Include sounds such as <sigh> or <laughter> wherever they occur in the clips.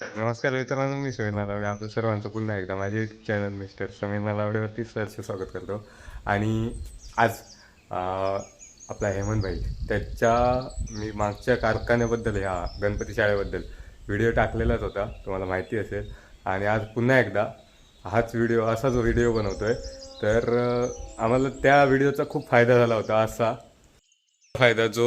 नमस्कार मित्रांनो मी समीर नालावडे आपलं सर्वांचं पुन्हा एकदा माझे चॅनल मिस्टर समीर नालावडेवरती सरचं स्वागत करतो. आणि आज आपला हेमंत भाई त्याच्या मी मागच्या कारखान्याबद्दल ह्या गणपती शाळेबद्दल व्हिडिओ टाकलेलाच होता. तुम्हाला माहिती असेल. आणि आज पुन्हा एकदा हाच व्हिडिओ असाच व्हिडिओ बनवतो आहे तर आम्हाला त्या व्हिडिओचा खूप फायदा झाला होता असा फायदा जो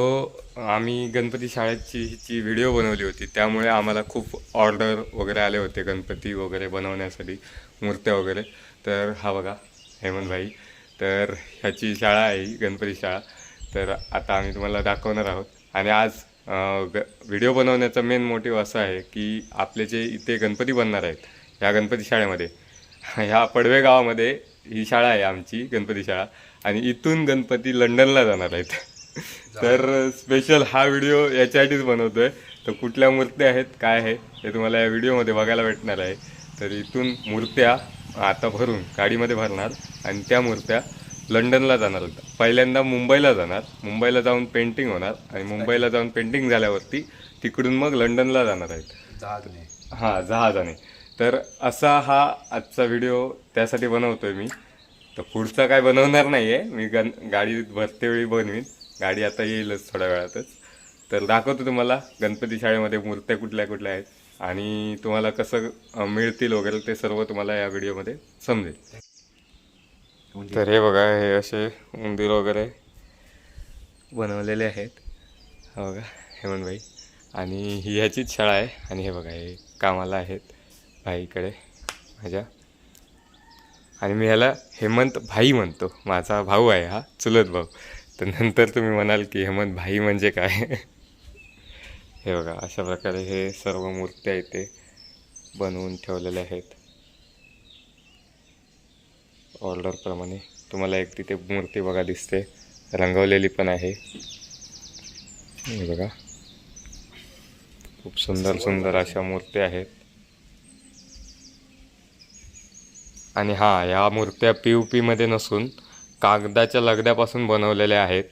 आम्ही गणपती शाळेची जी व्हिडिओ बनवली होती त्यामुळे आम्हाला खूप ऑर्डर वगैरे आले होते गणपती वगैरे बनवण्यासाठी मूर्त्या वगैरे. तर हा बघा हेमंत भाई. तर ह्याची शाळा आहे गणपती शाळा. तर आता आम्ही तुम्हाला दाखवणार आहोत. आणि आज ग व्हिडिओ बनवण्याचा मेन मोटिव्ह असा आहे की आपले जे इथे गणपती बनणार आहेत ह्या गणपती शाळेमध्ये ह्या पडवे गावामध्ये ही शाळा आहे आमची गणपती शाळा. आणि इथून गणपती लंडनला जाणार आहेत. <laughs> तर स्पेशल हा व्हिडिओ याच्यासाठीच बनवतोय. तर कुठल्या मूर्त्या आहेत काय आहे हे तुम्हाला या व्हिडिओमध्ये बघायला भेटणार आहे. तर इथून मूर्त्या आता भरून गाडीमध्ये भरणार आणि त्या मूर्त्या लंडनला जाणार. पहिल्यांदा मुंबईला जाणार. मुंबईला जाऊन पेंटिंग होणार आणि मुंबईला जाऊन पेंटिंग झाल्यावरती तिकडून मग लंडनला जाणार आहेत. हां जहाजाने. तर असा हा आजचा व्हिडिओ त्यासाठी बनवतोय मी. तर पुढचा काय बनवणार नाही आहे मी गण गाडी भरते वेळी बनवीन. गाडी आता येईलच थोड्या वेळातच. तर दाखवतो तुम्हाला गणपती शाळेमध्ये मूर्त्या कुठल्या कुठल्या आहेत आणि तुम्हाला कसं मिळतील वगैरे ते सर्व तुम्हाला या व्हिडिओमध्ये समजेल. तर हे बघा हे असे उंदीर वगैरे बनवलेले आहेत. हा बघा हेमंतभाई आणि ही ह्याचीच शाळा आहे. आणि हे बघा हे कामाला आहेत भाईकडे माझ्या. आणि मी ह्याला हेमंत भाई म्हणतो. माझा भाऊ आहे हा चुलत भाऊ. तर नंतर तुम्ही म्हणाल की हेमंत भाई म्हणजे काय? हे बघा अशा प्रकारे हे सर्व मूर्त्या इथे बनवून ठेवलेल्या आहेत. ऑर्डरप्रमाणे तुम्हाला एक तिथे मूर्ती बघा दिसते. रंगवलेली पण आहे. हे बघा. खूप सुंदर सुंदर अशा मूर्त्या आहेत. आणि हां ह्या मूर्त्या पी यू पीमध्ये नसून कागदाच्या लगद्यापासून बनवलेल्या आहेत.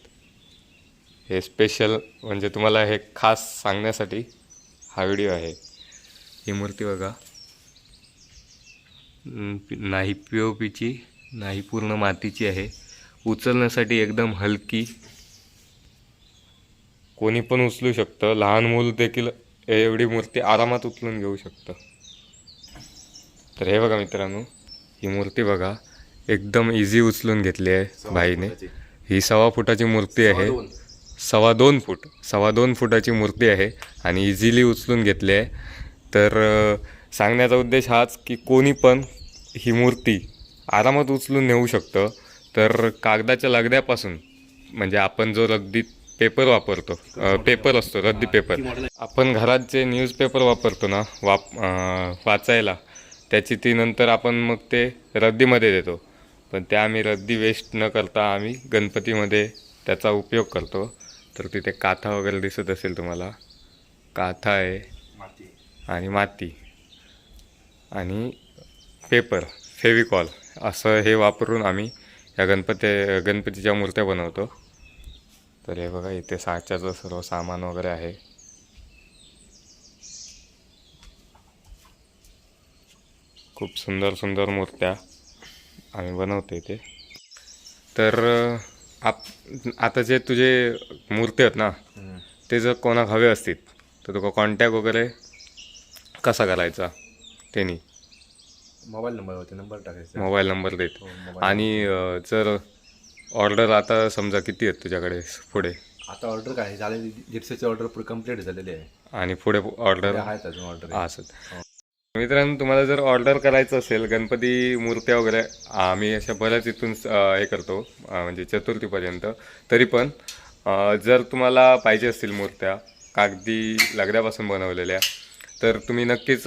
हे स्पेशल म्हणजे तुम्हाला हे खास सांगण्यासाठी हा व्हिडिओ आहे. ही मूर्ती बघा. नाही पी ओ पीची नाही पूर्ण मातीची आहे. उचलण्यासाठी एकदम हलकी. कोणी पण उचलू शकतं. लहान मूल देखील एवढी मूर्ती आरामात उचलून घेऊ शकतं. तर हे बघा मित्रांनो ही मूर्ती बघा. एकदम इझी उचलून घेतली आहे भाईने ही सव्वा फुटाची मूर्ती आहे. सव्वा दोन. फूट सव्वा दोन फुटाची मूर्ती आहे आणि इझिली उचलून घेतली आहे. तर सांगण्याचा उद्देश हाच की कोणी पण ही मूर्ती आरामात उचलून नेऊ शकतं. तर कागदाच्या लगद्यापासून म्हणजे आपण जो रद्दी पेपर वापरतो पेपर असतो रद्दी पेपर. आपण घरात जे न्यूजपेपर वापरतो ना वाप वाचायला त्याची ती नंतर आपण मग ते रद्दीमध्ये देतो. पण त्या आम्ही रद्दी वेस्ट न करता आम्ही गणपतीमध्ये त्याचा उपयोग करतो. तर तिथे काथा वगैरे दिसत असेल तुम्हाला. काथा आहे. आणि माती. आणि पेपर फेविकॉल असं हे वापरून आम्ही या गणपती गणपतीच्या मूर्त्या बनवतो. तर हे बघा इथे साच्याचं सर्व सामान वगैरे आहे. खूप सुंदर सुंदर मूर्त्या. आम्ही बनवतो इथे तर आप आता जे तुझे मूर्ती आहेत ना ते जर कोणाक हवे असतील तर तुका कॉन्टॅक्ट वगैरे कसा करायचा? त्यांनी. मोबाईल नंबर होते नंबर टाकायचा. मोबाईल नंबर देत. हो, आणि जर ऑर्डर आता समजा किती आहेत तुझ्याकडे पुढे? आता ऑर्डर काय? झाले दीडशेची ऑर्डर कंप्लीट झालेली आहे. आणि पुढे ऑर्डर आहेत अजून ऑर्डर असत मित्रांनो तुम्हाला जर ऑर्डर करायचं असेल गणपती मूर्त्या वगैरे आम्ही अशा बऱ्याच इथून हे करतो म्हणजे चतुर्थीपर्यंत. तरी पण जर तुम्हाला पाहिजे असतील मूर्त्या कागदी लगद्यापासून बनवलेल्या तर तुम्ही नक्कीच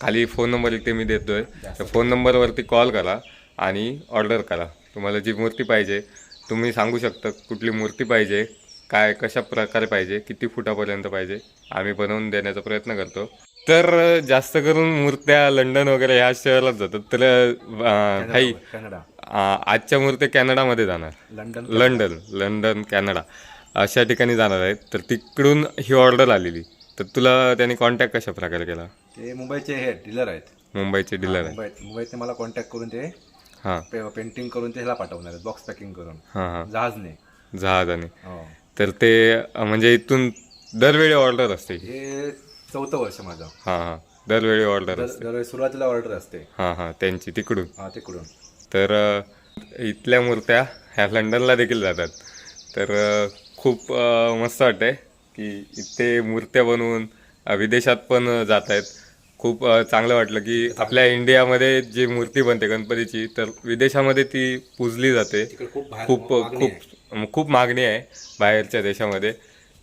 खाली फोन नंबर इथे मी देतोय. तर फोन नंबरवरती कॉल करा आणि ऑर्डर करा. तुम्हाला जी मूर्ती पाहिजे तुम्ही सांगू शकता कुठली मूर्ती पाहिजे काय कशा प्रकारे पाहिजे किती फुटापर्यंत पाहिजे आम्ही बनवून देण्याचा प्रयत्न करतो. तर जास्त करून मूर्त्या लंडन वगैरे ह्या शहरात जातात. तर अं, भाई कॅनडा. अं, आजच्या मूर्त्या कॅनडामध्ये जाणार. London London London Canada. अशा ठिकाणी जाणार आहेत. तर तिकडून ही ऑर्डर आलेली. तर तुला त्यांनी कॉन्टॅक्ट कशा प्रकारे केला? ते मुंबईचे हे डीलर आहेत. मुंबईचे डीलर आहे मुंबईत मला कॉन्टॅक्ट करून ते हां. पे- पेंटिंग करून ते ह्याला पाठवणार आहेत बॉक्स पॅकिंग करून. हां हां. जहाजने. जहाजाने. हो. तर ते अं, म्हणजे इथून दरवेळी ऑर्डर असते हे चौथं वर्ष माझं. हां हां. दरवेळी ऑर्डर दर- असते. दरवेळी सुरुवातीला ऑर्डर असते. हां हां. त्यांची तिकडून. हा तिकडून. तर अ, इथल्या मूर्त्या ह्या लंडनला देखील जातात. तर अ, खूप अ, मस्त वाटतंय की इथे मूर्त्या बनवून अ, विदेशात पण जात आहेत खूप अ, चांगलं वाटलं की आपल्या इंडियामध्ये जी मूर्ती बनते गणपतीची तर विदेशामध्ये ती पूजली जाते. तिकडे खूप बाहेर खूप मागणी आहे. खूप खूप मागणी आहे बाहेरच्या देशामध्ये.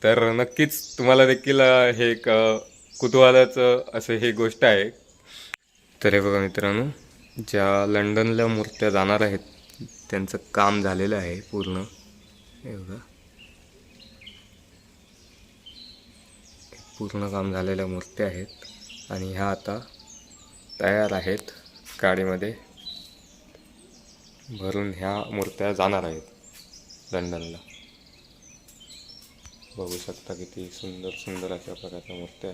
तर नक्कीच तुम्हाला देखील अ, हे एक अ, कुतूहलाचं असं हे गोष्ट आहे. तर हे बघा मित्रांनो ज्या लंडनला मूर्त्या जाणार आहेत त्यांचं काम झालेलं आहे पूर्ण. हे बघा. पूर्ण काम झालेल्या मूर्त्या आहेत आणि ह्या आता तयार आहेत गाडीमध्ये. भरून ह्या मूर्त्या जाणार आहेत लंडनला. बघू शकता किती सुंदर सुंदर अशा प्रकारच्या मूर्त्या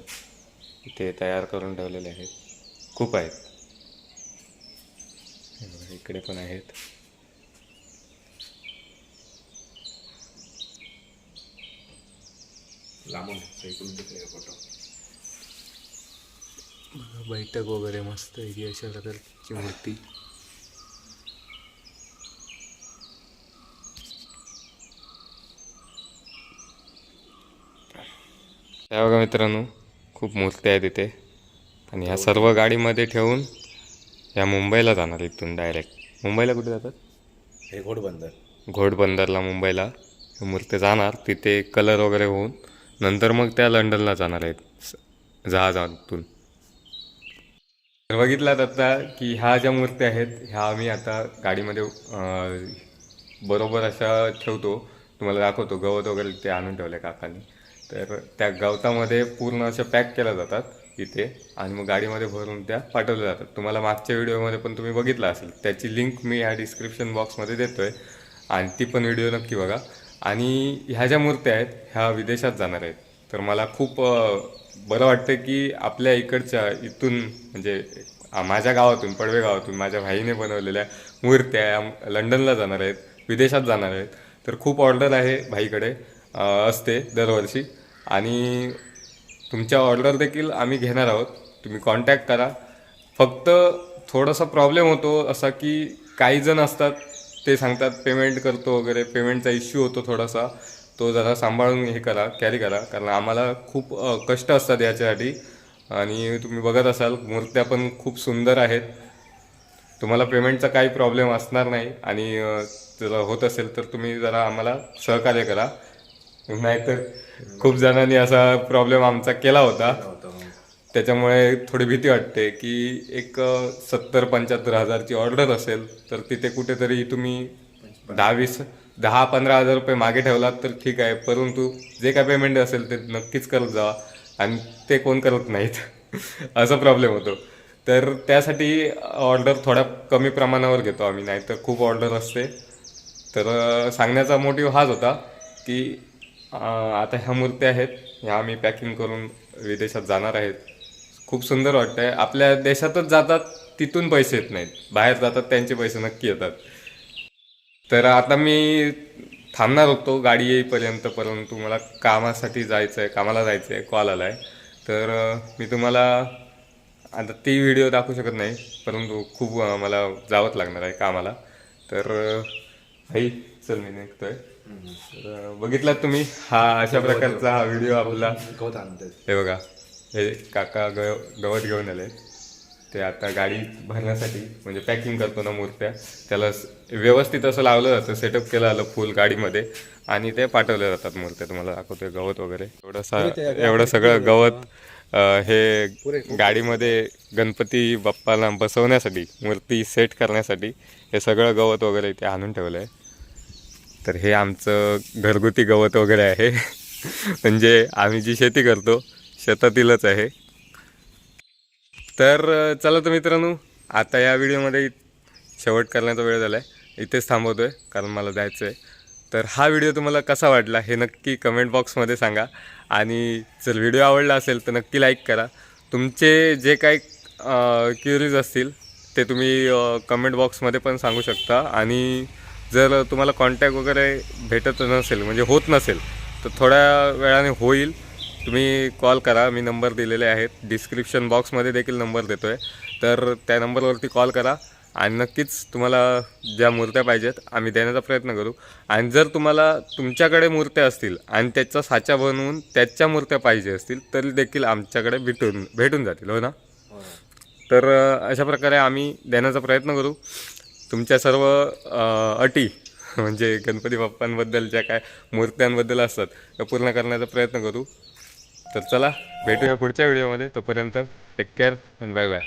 इथे तयार करून ठेवलेल्या आहेत. खूप आहेत. हे इकडे पण आहेत. लांबून फोटो बैठक वगैरे मस्त आहे अशा प्रकारची मूर्ती. त्या बघा मित्रांनो खूप मूर्त्या आहेत इथे. आणि ह्या सर्व गाडीमध्ये ठेवून ह्या मुंबईला जाणार इथून डायरेक्ट मुंबईला कुठे जातात? हे घोडबंदर. घोडबंदरला मुंबईला. मूर्ती जाणार. तिथे कलर वगैरे होऊन नंतर मग त्या लंडनला जाणार आहेत. जहाजातून. तर बघितलात आता की ह्या ज्या मूर्त्या आहेत ह्या आम्ही आता गाडीमध्ये बरोबर अशा ठेवतो. तुम्हाला दाखवतो. गवत वगैरे ते आणून ठेवले काकांनी. तर त्या गवतामध्ये पूर्ण अशा पॅक केल्या जातात इथे आणि मग गाडीमध्ये भरून त्या पाठवल्या जातात. तुम्हाला मागच्या व्हिडिओमध्ये पण तुम्ही बघितला असेल. त्याची लिंक मी ह्या डिस्क्रिप्शन बॉक्समध्ये देतो आहे आणि ती पण व्हिडिओ नक्की बघा. आणि ह्या ज्या मूर्त्या आहेत ह्या विदेशात जाणार आहेत. तर मला खूप बरं वाटतं की आपल्या इकडच्या इथून म्हणजे माझ्या गावातून पडवे गावातून माझ्या भाईने बनवलेल्या मूर्त्या या लंडनला जाणार आहेत विदेशात जाणार आहेत. तर खूप ऑर्डर आहे भाईकडे असते दरवर्षी. आणि तुमच्या ऑर्डर देखील आम्ही घेणार आहोत. तुम्ही कॉन्टॅक्ट करा. फक्त थोडासा प्रॉब्लेम होतो असा की काही जण असतात ते सांगतात पेमेंट करतो वगैरे पेमेंटचा इश्यू होतो थोडासा. तो जरा सांभाळून हे करा कॅरी करा. कारण आम्हाला खूप कष्ट असतात याच्यासाठी. आणि तुम्ही बघत असाल मूर्त्या पण खूप सुंदर आहेत. तुम्हाला पेमेंटचा काही प्रॉब्लेम असणार नाही. आणि जर होत असेल तर तुम्ही जरा आम्हाला सहकार्य करा. नाहीतर खूप जणांनी असा प्रॉब्लेम आमचा केला होता. त्याच्यामुळे थोडी भीती वाटते की एक सत्तर पंच्याहत्तर हजारची ऑर्डर असेल तर तिथे कुठेतरी तुम्ही दहा वीस दहा पंधरा हजार रुपये मागे ठेवलात तर ठीक आहे. परंतु जे काय पेमेंट असेल ते नक्कीच करत जा आणि ते कोण करत नाहीत. <laughs> असा प्रॉब्लेम होतो. तर त्यासाठी ऑर्डर थोड्या कमी प्रमाणावर घेतो आम्ही नाहीतर खूप ऑर्डर असते. तर सांगण्याचा मोटिव्ह हाच होता की आता ह्या मूर्त्या आहेत. ह्या आम्ही पॅकिंग करून विदेशात जाणार आहेत. खूप सुंदर वाटतं आहे आपल्या देशातच जातात तिथून पैसे येत नाहीत. बाहेर जातात त्यांचे पैसे नक्की येतात. तर आता मी थांबणार होतो गाडी येईपर्यंत परंतु मला कामासाठी जायचं आहे कामाला जायचं आहे कॉल आला आहे तर मी तुम्हाला आता ती व्हिडिओ दाखवू शकत नाही परंतु खूप मला जावंच लागणार आहे कामाला. तर भाई चल मी निघतोय. तर बघितलात तुम्ही? हा अशा प्रकारचा हा व्हिडिओ आपला. गवत आणतात हे बघा. हे काका गवत घेऊन आले ते आता गाडी भरण्यासाठी म्हणजे पॅकिंग करतो ना मूर्त्या. त्याला व्यवस्थित असं लावलं जातं सेटअप केलं आलं फुल गाडीमध्ये. आणि ते पाठवले जातात मूर्त्या. तुम्हाला दाखवतोय गवत वगैरे. एवढं सा एवढं सगळं गवत हे गाडीमध्ये गणपती बाप्पाला बसवण्यासाठी मूर्ती सेट करण्यासाठी हे सगळं गवत वगैरे इथे आणून ठेवलं आहे तर हे आमचं घरगुती गवत वगैरे आहे. <laughs> म्हणजे आम्ही जी शेती करतो शेतातीलच आहे. तर चला तर मित्रांनो आता या व्हिडिओमध्ये शेवट करण्याचा वेळ झाला आहे इथेच थांबवतो आहे कारण मला जायचं आहे तर हा व्हिडिओ तुम्हाला कसा वाटला हे नक्की कमेंट बॉक्समध्ये सांगा. आणि जर व्हिडिओ आवडला असेल तर नक्की लाईक करा. तुमचे जे काही क्युरीज असतील ते तुम्ही कमेंट बॉक्समध्ये पण सांगू शकता. आणि जर तुम्हाला कॉन्टॅक्ट वगैरे भेटत नसेल म्हणजे होत नसेल तर थोड्या वेळाने होईल. तुम्ही कॉल करा. मी नंबर दिलेले आहेत. डिस्क्रिप्शन बॉक्समध्ये देखील नंबर देतो आहे तर त्या नंबरवरती कॉल करा. आणि नक्कीच तुम्हाला ज्या मूर्त्या पाहिजेत आम्ही देण्याचा प्रयत्न करू. आणि जर तुम्हाला तुमच्याकडे मूर्त्या असतील आणि त्याचा साचा बनवून त्याच्या मूर्त्या पाहिजे असतील तरी देखील आमच्याकडे भेटून भेटून जातील हो ना? तर अशा प्रकारे आम्ही देण्याचा प्रयत्न करू. तुमच्या सर्व अटी म्हणजे गणपती बाप्पांबद्दल ज्या काय मूर्त्यांबद्दल असतात त्या पूर्ण करण्याचा प्रयत्न करू. तर चला भेटूया पुढच्या व्हिडिओमध्ये. तोपर्यंत टेक केअर बाय बाय